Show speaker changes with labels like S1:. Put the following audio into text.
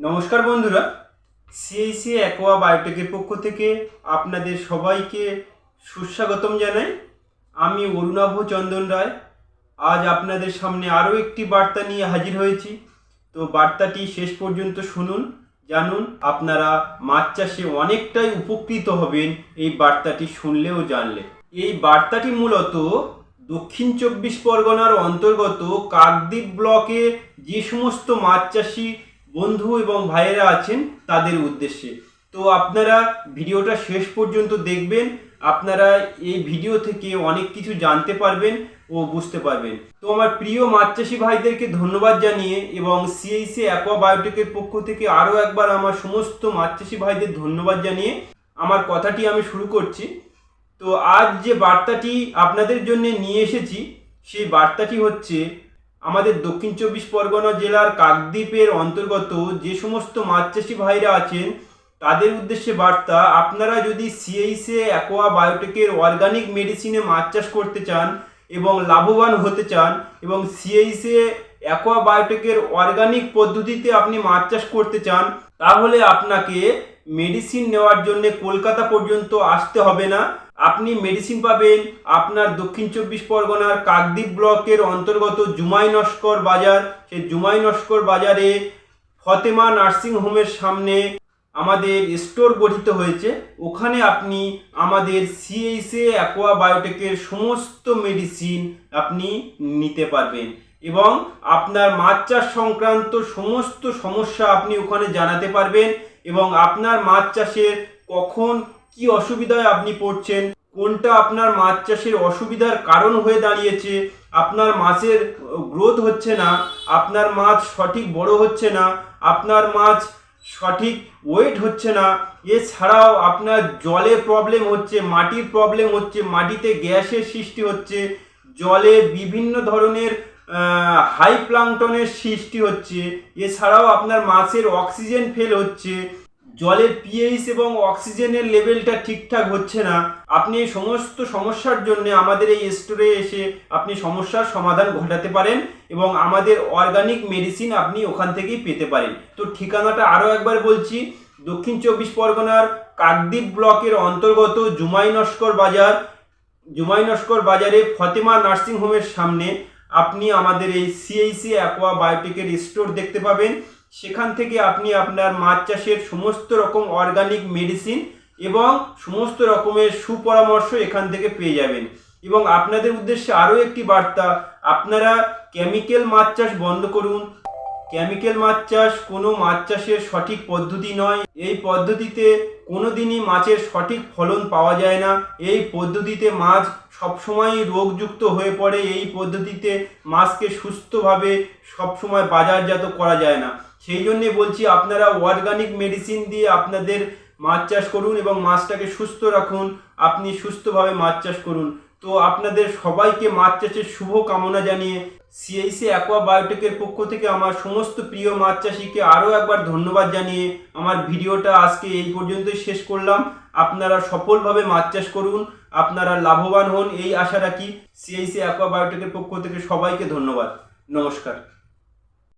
S1: নমস্কার বন্ধুরা। সিএইসি অ্যাকোয়া বায়োটেকের পক্ষ থেকে আপনাদের সবাইকে সুস্বাগতম জানাই। আমি অরুণাভ চন্দন রায়। আজ আপনাদের সামনে আরও একটি বার্তা নিয়ে হাজির হয়েছি। তো বার্তাটি শেষ পর্যন্ত শুনুন, জানুন, আপনারা মাছ চাষে অনেকটাই উপকৃত হবেন এই বার্তাটি শুনলে ও জানলে। এই বার্তাটি মূলত দক্ষিণ চব্বিশ পরগনার অন্তর্গত কাকদ্বীপ ব্লকে যে সমস্ত মাছ চাষি বন্ধু এবং ভাইয়েরা আছেন তাদের উদ্দেশ্যে। তো আপনারা ভিডিওটা শেষ পর্যন্ত দেখবেন, আপনারা এই ভিডিও থেকে অনেক কিছু জানতে পারবেন ও বুঝতে পারবেন। তো আমার প্রিয় মাছ চাষি ভাইদেরকে ধন্যবাদ জানিয়ে এবং সিএইসি অ্যাকোয়া বায়োটেকের পক্ষ থেকে আরও একবার আমার সমস্ত মাছ চাষি ভাইদের ধন্যবাদ জানিয়ে আমার কথাটি আমি শুরু করছি। তো আজ যে বার্তাটি আপনাদের জন্য নিয়ে এসেছি, সেই বার্তাটি হচ্ছে আমাদের দক্ষিণ চব্বিশ পরগনা জেলার কাকদ্বীপের অন্তর্গত যে সমস্ত মাছ চাষি ভাইরা আছেন, তাদের উদ্দেশ্যে বার্তা, আপনারা যদি সিএইসে অ্যাকোয়া বায়োটেকের অর্গানিক মেডিসিনে মাছ চাষ করতে চান এবং লাভবান হতে চান এবং সিএইসে অ্যাকোয়া বায়োটেকের অর্গানিক পদ্ধতিতে আপনি মাছ চাষ করতে চান তাহলে আপনাকে মেডিসিন নেওয়ার জন্য কলকাতা পর্যন্ত আসতে হবে না। আপনি মেডিসিন পাবেন আপনার দক্ষিণ চব্বিশ পরগনার কাকদ্বীপ ব্লকের অন্তর্গত জুমাই নস্কর বাজার। সেই জুমাই নস্কর বাজারে ফতেমা নার্সিং হোমের সামনে আমাদের স্টোর গঠিত হয়েছে। ওখানে আপনি আমাদের সিএইসে অ্যাকোয়া বায়োটেকের সমস্ত মেডিসিন আপনি নিতে পারবেন। এবং আপনার মাছ চাষ সংক্রান্ত সমস্ত সমস্যা আপনি ওখানে জানাতে পারবেন এবং আপনার মাছ চাষের কখন কি অসুবিধায় আপনি পড়ছেন, কোনটা আপনার মাছ চাষের অসুবিধার কারণ হয়ে দাঁড়িয়েছে, আপনার মাছের গ্রোথ হচ্ছে না, আপনার মাছ সঠিক বড় হচ্ছে না, আপনার মাছ সঠিক ওয়েট হচ্ছে না, এছাড়াও আপনার জলে প্রবলেম হচ্ছে, মাটির প্রবলেম হচ্ছে, মাটিতে গ্যাসের সৃষ্টি হচ্ছে, জলে বিভিন্ন ধরনের হাই প্লাংটনের সৃষ্টি হচ্ছে। এছাড়াও আপনার মাছের অক্সিজেন ফেল হচ্ছে। জলের পিএইচ এবং অক্সিজেনের লেভেলটা ঠিকঠাক হচ্ছে না। আপনি এই সমস্ত সমস্যার জন্য আমাদের এই স্টোরে এসে আপনি সমস্যার সমাধান ঘটাতে পারেন এবং আমাদের অর্গানিক মেডিসিন আপনি ওখান থেকেই পেতে পারেন। তো ঠিকানাটা আরও একবার বলছি, দক্ষিণ চব্বিশ পরগনার কাকদ্বীপ ব্লকের অন্তর্গত জুমাই নস্কর বাজার জুমাই নস্কর বাজারে ফতেমা নার্সিং হোমের সামনে। আপনি আমাদের এই সিএইসি অ্যাকোয়া বায়োটেকের স্টোর দেখতে পাবেন। সেখান থেকে আপনি আপনার মাছ চাষের সমস্ত রকম অর্গানিক মেডিসিন এবং সমস্ত রকমের সুপরামর্শ এখান থেকে পেয়ে যাবেন। এবং আপনাদের উদ্দেশ্যে আরও একটি বার্তা, আপনারা কেমিক্যাল মাছ চাষ বন্ধ করুন। কেমিক্যাল মাছ চাষ কোনো মাছ চাষের সঠিক পদ্ধতি নয়। এই পদ্ধতিতে কোনো দিনই মাছের সঠিক ফলন পাওয়া যায় না। এই পদ্ধতিতে মাছ সবসময়ই রোগযুক্ত হয়ে পড়ে এই পদ্ধতিতে মাছকে সুস্থভাবে সবসময় বাজারজাত করা যায় না। সেই জন্যে বলছি, আপনারা অর্গানিক মেডিসিন দিয়ে আপনাদের মাছ চাষ করুন এবং মাছটাকে সুস্থ রাখুন। আপনি সুস্থভাবে মাছ চাষ করুন। তো আপনাদের সবাইকে মাছ চাষের শুভ কামনা জানিয়ে সিএইসি অ্যাকোয়া বায়োটেকের পক্ষ থেকে আমার সমস্ত প্রিয় মাছ চাষিকে আরও একবার ধন্যবাদ জানিয়ে আমার ভিডিওটা আজকে এই পর্যন্তই শেষ করলাম। আপনারা সফলভাবে মাছ চাষ করুন, আপনারা লাভবান হন। এই আশা রাখি সিআইসি অ্যাকোয়া বায়োটেকের পক্ষ থেকে সবাইকে ধন্যবাদ। নমস্কার।